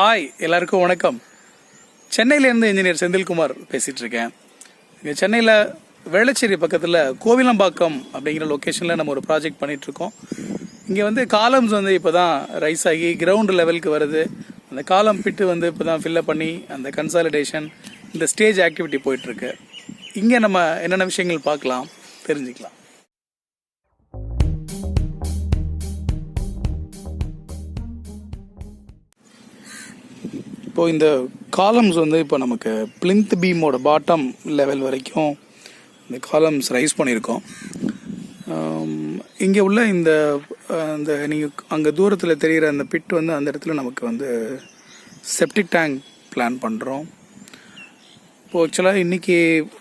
Hi எல்லாருக்கும் வணக்கம். சென்னையிலேருந்து இன்ஜினியர் செந்தில்குமார் பேசிகிட்டு இருக்கேன் இங்கே சென்னையில் வெள்ளச்சேரி பக்கத்தில் கோவிலம்பாக்கம் அப்படிங்கிற லொக்கேஷனில் நம்ம ஒரு ப்ராஜெக்ட் பண்ணிகிட்ருக்கோம் இங்கே வந்து காலம்ஸ் வந்து இப்போ தான் ரைஸ் ஆகி கிரவுண்ட் லெவலுக்கு வருது. அந்த காலம் பிட்டு வந்து இப்போ தான் ஃபில்லப் பண்ணி அந்த கன்சாலிடேஷன் இந்த ஸ்டேஜ் ஆக்டிவிட்டி போயிட்டுருக்கு. இங்கே நம்ம என்னென்ன விஷயங்கள் பார்க்கலாம் தெரிஞ்சுக்கலாம். இப்போ இந்த காலம்ஸ் வந்து இப்போ நமக்கு பிளிந்த் பீமோட பாட்டம் லெவல் வரைக்கும் இந்த காலம்ஸ் ரைஸ் பண்ணியிருக்கோம். இங்கே உள்ள இந்த அந்த இந்த நீங்கள் அங்கே தூரத்தில் தெரிகிற அந்த பிட் வந்து அந்த இடத்துல நமக்கு வந்து செப்டிக் டேங்க் பிளான் பண்ணுறோம் இப்போ ஆக்சுவலாக இன்றைக்கி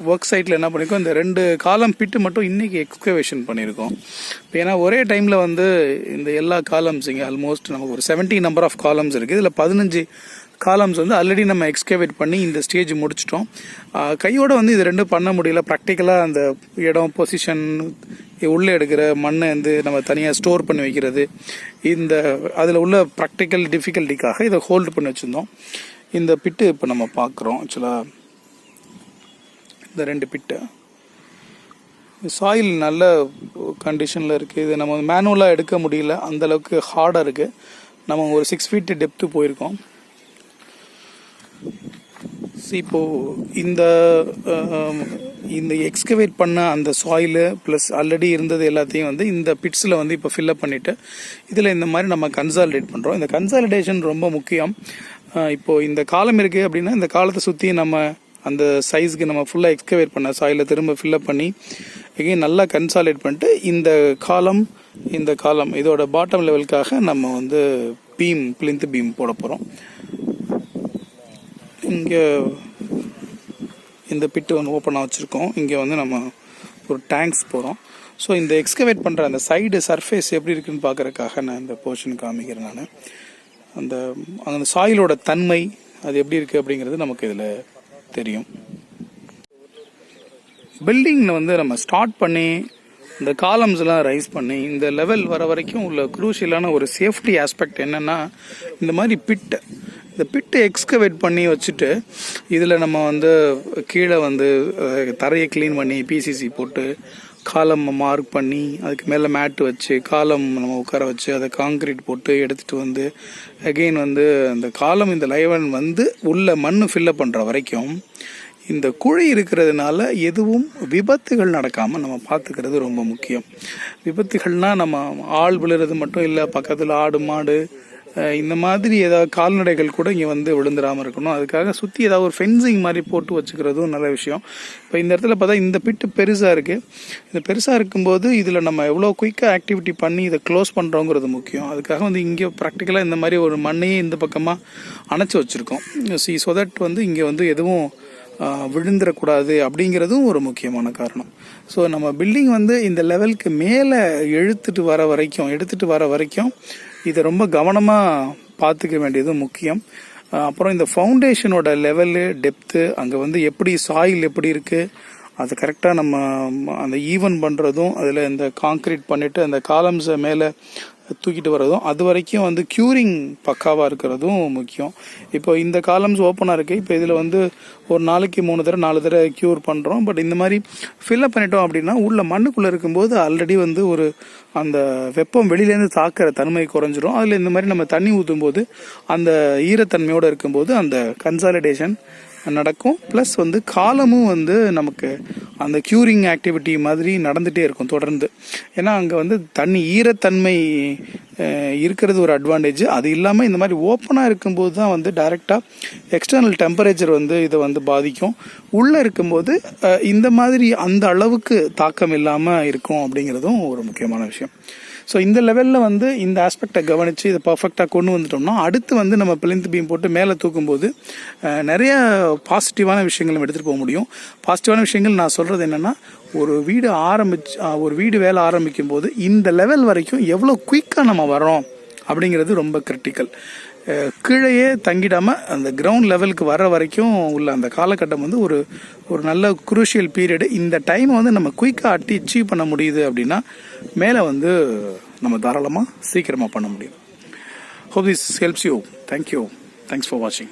ஒர்க் சைட்டில் என்ன பண்ணியிருக்கோம் இந்த ரெண்டு காலம் பிட்டு மட்டும் இன்றைக்கி எக்ஸ்கவேஷன் பண்ணியிருக்கோம் இப்போ ஏன்னா ஒரே டைமில் வந்து இந்த எல்லா காலம்ஸ் இங்கே ஆல்மோஸ்ட் நமக்கு ஒரு 70 நம்பர் ஆஃப் காலம்ஸ் இருக்குது இதில் பதினஞ்சு காலம்ஸ் வந்து ஆல்ரெடி நம்ம எக்ஸ்கவேட் பண்ணி இந்த ஸ்டேஜ் முடிச்சிட்டோம். கையோட வந்து இது ரெண்டும் பண்ண முடியல. ப்ராக்டிக்கலாக அந்த இடம் பொசிஷன் உள்ளே எடுக்கிற மண்ணை வந்து நம்ம தனியாக ஸ்டோர் பண்ணி வைக்கிறது. இந்த அதில் உள்ள ப்ராக்டிக்கல் டிஃபிகல்ட்டிக்காக இதை ஹோல்டு பண்ணி வச்சுருந்தோம். இந்த பிட்டு இப்போ நம்ம பார்க்குறோம். ஆக்சுவலாக இந்த ரெண்டு பிட்டு. சாயில் நல்ல கண்டிஷனில் இருக்குது இது நம்ம மேனுவலாக எடுக்க முடியல. அந்த அளவுக்கு ஹார்டாக இருக்குது நம்ம ஒரு சிக்ஸ் ஃபீட்டு டெப்த்து போயிருக்கோம். இப்போ இந்த இந்த எக்ஸ்கவேட் பண்ண அந்த சாயிலு ப்ளஸ் ஆல்ரெடி இருந்தது எல்லாத்தையும் வந்து இந்த பிட்ஸில் வந்து இப்போ ஃபில்லப் பண்ணிவிட்டு இதில் இந்த மாதிரி நம்ம கன்சாலிடேட் பண்ணுறோம் இந்த கன்சாலிடேஷன் ரொம்ப முக்கியம். இப்போது இந்த காலம் இருக்குது அப்படின்னா இந்த காலத்தை சுற்றி நம்ம அந்த சைஸ்க்கு நம்ம ஃபுல்லாக எக்ஸ்கவேட் பண்ண சாயில திரும்ப ஃபில்லப் பண்ணி எகைன் நல்லா கன்சாலிடேட் பண்ணிட்டு இந்த காலம் இந்த காலம் இதோட பாட்டம் லெவலுக்காக நம்ம வந்து பீம் பிளிந்து பீம் போட போகிறோம் இங்கே இந்த பிட்டு வந்து ஓப்பனாக வச்சுருக்கோம். இங்கே வந்து நம்ம ஒரு டேங்க்ஸ் போகிறோம் ஸோ இந்த எக்ஸ்கவேட் பண்ணுற அந்த சைடு சர்ஃபேஸ் எப்படி இருக்குன்னு பார்க்குறக்காக நான் இந்த போர்ஷன் காமிக்கிறேன் நான். அந்த அந்த சாயிலோட தன்மை அது எப்படி இருக்குது அப்படிங்கிறது நமக்கு இதில் தெரியும். பில்டிங்கில் வந்து நம்ம ஸ்டார்ட் பண்ணி இந்த காலம்ஸ் எல்லாம் ரைஸ் பண்ணி இந்த லெவல் வர வரைக்கும் உள்ள குரூஷியலான ஒரு சேஃப்டி ஆஸ்பெக்ட் என்னென்னா இந்த மாதிரி பிட்டை இந்த பிட்டு எக்ஸ்கவேட் பண்ணி வச்சுட்டு இதில் நம்ம வந்து கீழே வந்து தரையை க்ளீன் பண்ணி பிசிசி போட்டு காலம் மார்க் பண்ணி அதுக்கு மேலே மேட்டு வச்சு காலம் நம்ம உட்கார வச்சு அதை காங்கிரீட் போட்டு எடுத்துகிட்டு வந்து அகெயின் வந்து அந்த காலம் இந்த லைவன் வந்து உள்ள மண் ஃபில்லப் பண்ணுற வரைக்கும் இந்த குழி இருக்கிறதுனால எதுவும் விபத்துகள் நடக்காமல் நம்ம பார்த்துக்கிறது ரொம்ப முக்கியம். விபத்துகள்னா நம்ம ஆள் விழுறது மட்டும் இல்லை பக்கத்தில் ஆடு மாடு இந்த மாதிரி ஏதாவது கால்நடைகள் கூட இங்கே வந்து விழுந்துடாமல் இருக்கணும். அதுக்காக சுற்றி ஏதாவது ஒரு ஃபென்சிங் மாதிரி போட்டு வச்சுக்கிறதும் நல்ல விஷயம். இப்போ இந்த இடத்துல பார்த்தா இந்த பிட்டு பெருசாக இருக்குது இந்த பெருசாக இருக்கும்போது இதில் நம்ம எவ்வளோ குயிக்காக ஆக்டிவிட்டி பண்ணி இதை க்ளோஸ் பண்ணுறோங்கிறது முக்கியம். அதுக்காக வந்து இங்கே ப்ராக்டிக்கலாக இந்த மாதிரி ஒரு மண்ணையே இந்த பக்கமாக அணைச்சி வச்சுருக்கோம். சி ஸோ தட் வந்து இங்கே வந்து எதுவும் விழுந்துடக்கூடாது அப்படிங்கிறதும் ஒரு முக்கியமான காரணம். ஸோ நம்ம பில்டிங் வந்து இந்த லெவலுக்கு மேலே எழுத்துட்டு வர வரைக்கும் எடுத்துகிட்டு வர வரைக்கும் இதை ரொம்ப கவனமாக பார்த்துக்க வேண்டியது முக்கியம். அப்புறம் இந்த ஃபவுண்டேஷனோட லெவலு டெப்த்து அங்கே வந்து எப்படி சாயில் எப்படி இருக்குது அது கரெக்டாக நம்ம அந்த ஈவன் பண்ணுறதும் அதில் இந்த காங்க்ரீட் பண்ணிவிட்டு அந்த காலம்ஸை மேலே தூக்கிட்டு வர்றதும் அது வரைக்கும் வந்து க்யூரிங் பக்காவாக இருக்கிறதும் முக்கியம். இப்போ இந்த காலம்ஸ் ஓப்பனாக இருக்குது இப்போ இதில் வந்து ஒரு நாளைக்கு மூணு தடவை நாலு தடவை க்யூர் பண்ணுறோம் பட் இந்த மாதிரி ஃபில்லப் பண்ணிட்டோம் அப்படின்னா உள்ள மண்ணுக்குள்ளே இருக்கும்போது ஆல்ரெடி வந்து ஒரு அந்த வெப்பம் வெளியிலேருந்து தாக்கிற தன்மை குறைஞ்சிரும். அதில் இந்த மாதிரி நம்ம தண்ணி ஊற்றும் போது அந்த ஈரத்தன்மையோடு இருக்கும்போது அந்த கன்சாலிடேஷன் நடக்கும். ப்ளஸ் வந்து காலமும் வந்து நமக்கு அந்த க்யூரிங் ஆக்டிவிட்டி மாதிரி நடந்துகிட்டே இருக்கும் தொடர்ந்து. ஏன்னா அங்கே வந்து தண்ணி ஈரத்தன்மை இருக்கிறது ஒரு அட்வான்டேஜ் அது இல்லாமல் இந்த மாதிரி ஓப்பனாக இருக்கும்போது தான் வந்து டைரெக்டாக எக்ஸ்டர்னல் டெம்பரேச்சர் வந்து இதை வந்து பாதிக்கும். உள்ளே இருக்கும்போது இந்த மாதிரி அந்த அளவுக்கு தாக்கம் இல்லாமல் இருக்கும் அப்படிங்கிறதும் ஒரு முக்கியமான விஷயம். ஸோ இந்த லெவலில் வந்து இந்த ஆஸ்பெக்டை கவனித்து இதை பர்ஃபெக்டாக கொண்டு வந்துட்டோம்னா அடுத்து வந்து நம்ம பிளிந்த் பீம் போட்டு மேலே தூக்கும்போது நிறைய பாசிட்டிவான விஷயங்கள் நம்ம எடுத்துகிட்டு போக முடியும். பாசிட்டிவான விஷயங்கள் நான் சொல்கிறது என்னென்னா ஒரு வீடு ஆரம்பிச்சு ஒரு வீடு வேலை ஆரம்பிக்கும் போது இந்த லெவல் வரைக்கும் எவ்வளோ குயிக்காக நம்ம வரோம் அப்படிங்கிறது ரொம்ப கிரிட்டிக்கல் கீழேயே தங்கிடாமல் அந்த கிரவுண்ட் லெவலுக்கு வர வரைக்கும் உள்ள அந்த காலகட்டம் வந்து ஒரு ஒரு நல்ல குரூஷியல் பீரியடு இந்த டைமை வந்து நம்ம குயிக்காக அட்டி அச்சீவ் பண்ண முடியுது அப்படின்னா மேலே வந்து நம்ம தாராளமாக சீக்கிரமாக பண்ண முடியும். Hope this helps you thank you thanks for வாட்சிங்